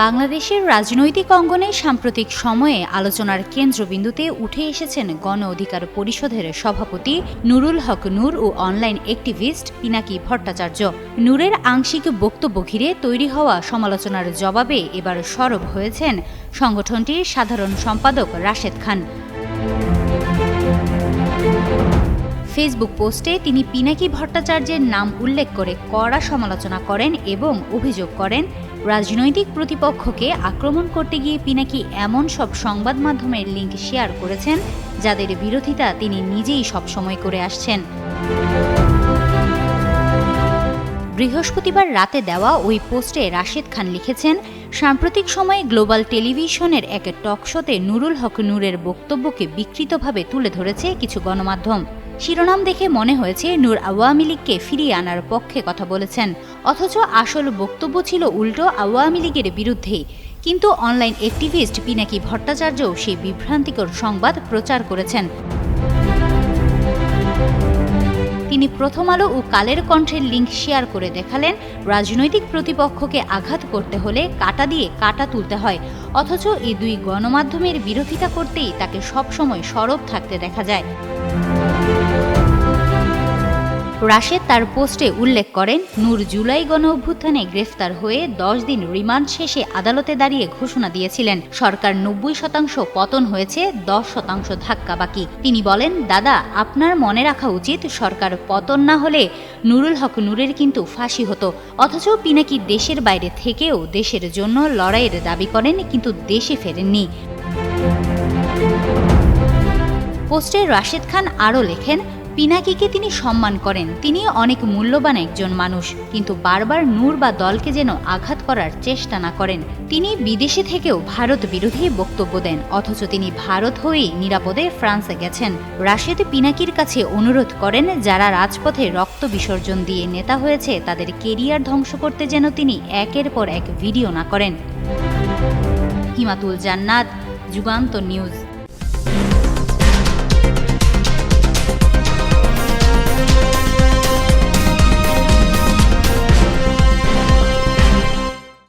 বাংলাদেশের রাজনৈতিক অঙ্গনে সাম্প্রতিক সময়ে আলোচনার কেন্দ্রবিন্দুতে উঠে এসেছেন গণ অধিকার পরিষদের সভাপতি নুরুল হক নূর ও অনলাইন অ্যাক্টিভিস্ট পিনাকি ভট্টাচার্য। নূরের আংশিক বক্তব্য ঘিরে তৈরি হওয়া সমালোচনার জবাবে এবার সরব হয়েছেন সংগঠনটির সাধারণ সম্পাদক রাশেদ খান। ফেসবুক পোস্টে তিনি পিনাকি ভট্টাচার্যের নাম উল্লেখ করে কড়া সমালোচনা করেন এবং অভিযোগ করেন, রাজনৈতিক প্রতিপক্ষকে আক্রমণ করতে গিয়ে পিনাকি এমন সব সংবাদ মাধ্যমের লিঙ্ক শেয়ার করেছেন, যাদের বিরোধিতা তিনি নিজেই সবসময় করে আসছেন। বৃহস্পতিবার রাতে দেওয়া ওই পোস্টে রাশেদ খান লিখেছেন, সাম্প্রতিক সময়ে গ্লোবাল টেলিভিশনের এক টকশোতে নুরুল হক নূরের বক্তব্যকে বিকৃতভাবে তুলে ধরেছে কিছু গণমাধ্যম। শিরোনাম দেখে মনে হয়েছে নূর আওয়ামী লীগকে ফিরিয়ে আনার পক্ষে কথা বলেছেন। অথচ আসল বক্তব্য ছিল উল্টো আওয়ামী লীগের বিরুদ্ধে। কিন্তু অনলাইন অ্যাক্টিভিস্ট পিনাকি ভট্টাচার্যও সেই বিভ্রান্তিকর সংবাদ প্রচার করেছেন। তিনি প্রথম আলো ও কালের কণ্ঠের লিঙ্ক শেয়ার করে দেখালেন, রাজনৈতিক প্রতিপক্ষকে আঘাত করতে হলে কাটা দিয়ে কাটা তুলতে হয়। অথচ এই দুই গণমাধ্যমের বিরোধিতা করতেই তাকে সবসময় সরব থাকতে দেখা যায়। রাশেদ তার পোস্টে উল্লেখ করেন, নূর জুলাই গণ অভ্যুত্থানে গ্রেফতার হয়ে দশ দিন রিমান্ড শেষে আদালতে দাঁড়িয়ে ঘোষণা দিয়েছিলেন। সরকার নব্বই শতাংশ পতন হয়েছে, দশ শতাংশ ধাক্কা বাকি। তিনি বলেন, দাদা, আপনার মনে রাখা উচিত, সরকার পতন না হলে নুরুল হক নূরের কিন্তু ফাঁসি হতো। অথচ পিনাকি দেশের বাইরে থেকেও দেশের জন্য লড়াইয়ের দাবি করেন, কিন্তু দেশে ফেরেননি। পোস্টে রাশেদ খান আরও লেখেন পিনাকিকে তিনি সম্মান করেন। তিনি অনেক মূল্যবান একজন মানুষ, কিন্তু বারবার নূর বা দলকে যেন আঘাত করার চেষ্টা না করেন। তিনি বিদেশে থেকেও ভারত বিরোধী বক্তব্য দেন, অথচ তিনি ভারত হয়েই নিরাপদে ফ্রান্সে গেছেন। রাশেদ পিনাকির কাছে অনুরোধ করেন, যারা রাজপথে রক্ত বিসর্জন দিয়ে নেতা হয়েছে, তাদের কেরিয়ার ধ্বংস করতে যেন তিনি একের পর এক ভিডিও না করেন। হিমাতুল জান্নাত, যুগান্ত নিউজ।